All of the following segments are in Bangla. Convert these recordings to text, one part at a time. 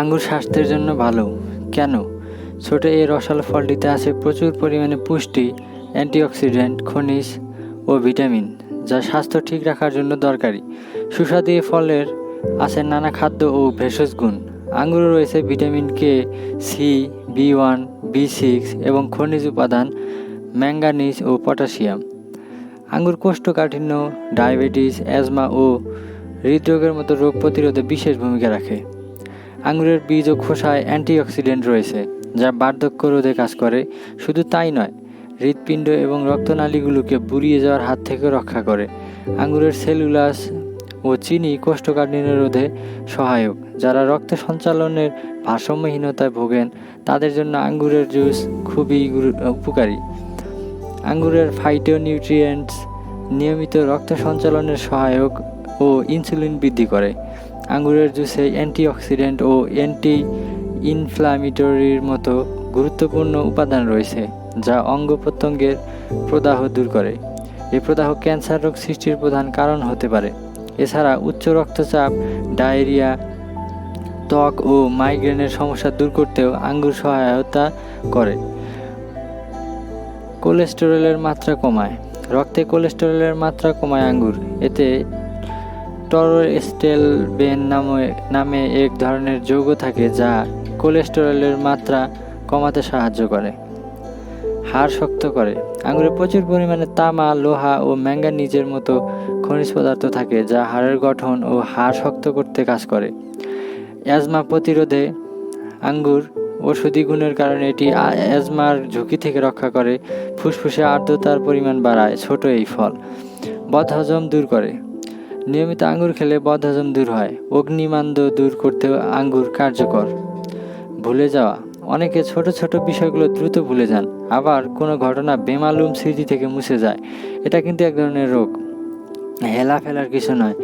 আঙ্গুর স্বাস্থ্যের জন্য ভালো। কেন? ছোট এই রসালো ফলটিতে আছে প্রচুর পরিমাণে পুষ্টি, অ্যান্টিঅক্সিডেন্ট, খনিজ ও ভিটামিন, যা স্বাস্থ্য ঠিক রাখার জন্য দরকারি। সুস্বাদু এই ফলের আছে নানা খাদ্য ও ভেষজ গুণ। আঙ্গুরে রয়েছে vitamin K, C, B one, B six এবং খনিজ উপাদান, ম্যাঙ্গানিজ ও পটাশিয়াম। আঙ্গুর কোষ্ঠকাঠিন্য, ডায়াবেটিস, অ্যাজমা ও হৃদরোগের মতো রোগ প্রতিরোধে বিশেষ ভূমিকা রাখে। আঙ্গুরের বীজ ও খোসায় অ্যান্টিঅক্সিডেন্ট রয়েছে, যা বার্ধক্য রোধে কাজ করে। শুধু তাই নয়, হৃৎপিণ্ড এবং রক্তনালীগুলোকে বুড়িয়ে যাওয়ার হাত থেকে রক্ষা করে। আঙুরের সেলুলাস ও চিনি কোষ্ঠকাঠিন্য রোধে সহায়ক। যারা রক্ত সঞ্চালনের ভারসাম্যহীনতায় ভোগেন, তাদের জন্য আঙ্গুরের জুস খুবই উপকারী। আঙ্গুরের ফাইটোনিউট্রিয়েন্টস নিয়মিত রক্ত সঞ্চালনের সহায়ক ও ইনসুলিন বৃদ্ধি করে। আঙ্গুরের জুসে অ্যান্টিঅক্সিডেন্ট ও অ্যান্টি ইনফ্লামেটরির মতো গুরুত্বপূর্ণ উপাদান রয়েছে, যা অঙ্গ প্রত্যঙ্গের প্রদাহ দূর করে। এই প্রদাহ ক্যান্সার রোগ সৃষ্টির প্রধান কারণ হতে পারে। এছাড়া উচ্চ রক্তচাপ, ডায়রিয়া, ত্বক ও মাইগ্রেনের সমস্যা দূর করতেও আঙ্গুর সহায়তা করে। কোলেস্টেরলের মাত্রা কমায়। রক্তে কোলেস্টেরলের মাত্রা কমায় আঙ্গুর। এতে টরোস্টেলবেন নামে নামে এক ধরনের যৌগ থাকে যা কোলেস্টেরলের মাত্রা কমাতে সাহায্য করে, হাড় শক্ত করে। আঙুরে প্রচুর পরিমাণে তামা, লোহা ও ম্যাঙ্গানিজের মতো খনিজ পদার্থ থাকে যা হাড়ের গঠন ও হাড় শক্ত করতে কাজ করে। অ্যাজমা প্রতিরোধে আঙ্গুর ওষুধি গুণের কারণে এটি অ্যাজমার ঝুঁকি থেকে রক্ষা করে। ফুসফুসে আর্দ্রতার পরিমাণ বাড়ায়, ছোট এই ফল। বদহজম দূর করে। নিয়মিত আঙ্গুর খেলে বদহজম দূর হয়, অগ্নিমান্দ দূর করতে আঙ্গুর কার্যকর। ভুলে যাওয়া। অনেকে ছোট ছোট বিষয়গুলো দ্রুত ভুলে যান, আবার কোনো ঘটনা বেমালুম স্মৃতি থেকে মুছে যায়। এটা কিন্তু এক ধরনের রোগ। হেলা ফেলার কিছু নয়।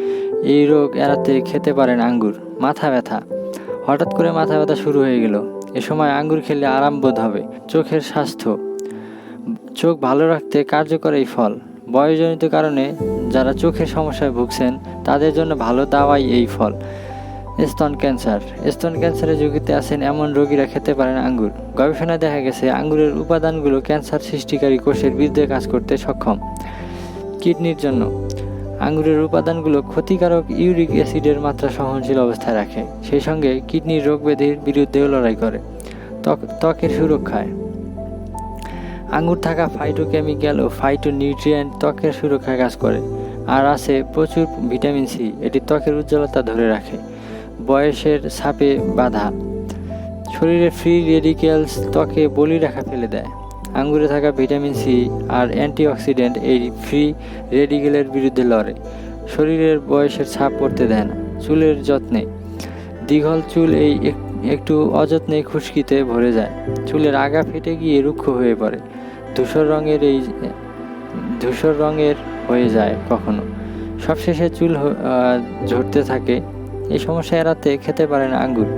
এই রোগ এড়াতে খেতে পারেন আঙ্গুর। মাথা ব্যথা। হঠাৎ করে মাথা ব্যথা শুরু হয়ে গেল। এ সময় আঙ্গুর খেলে আরাম বোধ হবে। চোখের স্বাস্থ্য। চোখ ভালো রাখতে কার্যকর এই ফল। বয়সজনিত কারণে যারা চোখের সমস্যায় ভুগছেন, তাদের জন্য ভালো দাওয়াই এই ফল। স্তন ক্যান্সার। স্তন ক্যান্সারের ঝুঁকিতে আছেন এমন রোগীরা খেতে পারেন আঙ্গুর। গবেষণায় দেখা গেছে, আঙ্গুরের উপাদানগুলো ক্যান্সার সৃষ্টিকারী কোষের বিরুদ্ধে কাজ করতে সক্ষম। কিডনির জন্য। আঙ্গুরের উপাদানগুলো ক্ষতিকারক ইউরিক অ্যাসিডের মাত্রা সহনশীল অবস্থায় রাখে। সেই সঙ্গে কিডনির রোগ ব্যাধির বিরুদ্ধেও লড়াই করে। ত্বক ত্বকের সুরক্ষায়। আঙ্গুর থাকা ফাইটোকেমিক্যাল ও ফাইটো নিউট্রিয়েন্ট ত্বকের সুরক্ষায় কাজ করে। আর আছে প্রচুর ভিটামিন সি, এটি ত্বকের উজ্জ্বলতা ধরে রাখে, বয়সের ছাপে বাধা। শরীরে ফ্রি রেডিক্যালস ত্বকে বলি রাখা ফেলে দেয়। আঙ্গুরে থাকা ভিটামিন সি আর অ্যান্টিঅক্সিডেন্ট এই ফ্রি রেডিক্যালের বিরুদ্ধে লড়ে। শরীরের বয়সের ছাপ পড়তে দেয় না, চুলের যত্নে। দীঘল চুল এই এক- একটু অযত্নে খুশকিতে ভরে যায়। চুলের আগা ফেটে গিয়ে রুক্ষ হয়ে পড়ে। ধূসর রঙের এই ধূসর রঙের হয়ে যায় কখনো। সবশেষে চুল ঝরতে থাকে। এই সমস্যা এড়াতে খেতে পারেন আঙ্গুর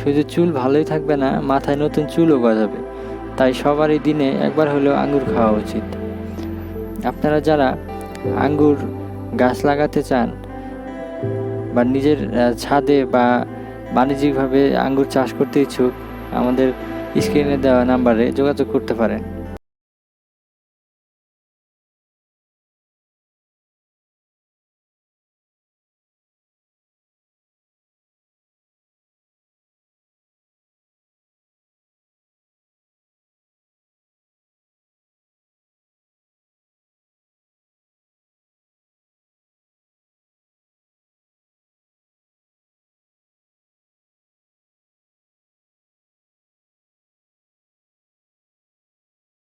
শুধু চুল ভালোই থাকবে না, মাথায় নতুন চুলও গজাবে। তাই সবারই দিনে একবার হলেও আঙ্গুর খাওয়া উচিত। আপনারা যারা আঙ্গুর গাছ লাগাতে চান বা নিজের ছাদে বা বাণিজ্যিকভাবে আঙ্গুর চাষ করতে ইচ্ছুক, আমাদের স্ক্রিনে দেওয়া নাম্বারে যোগাযোগ করতে পারেন।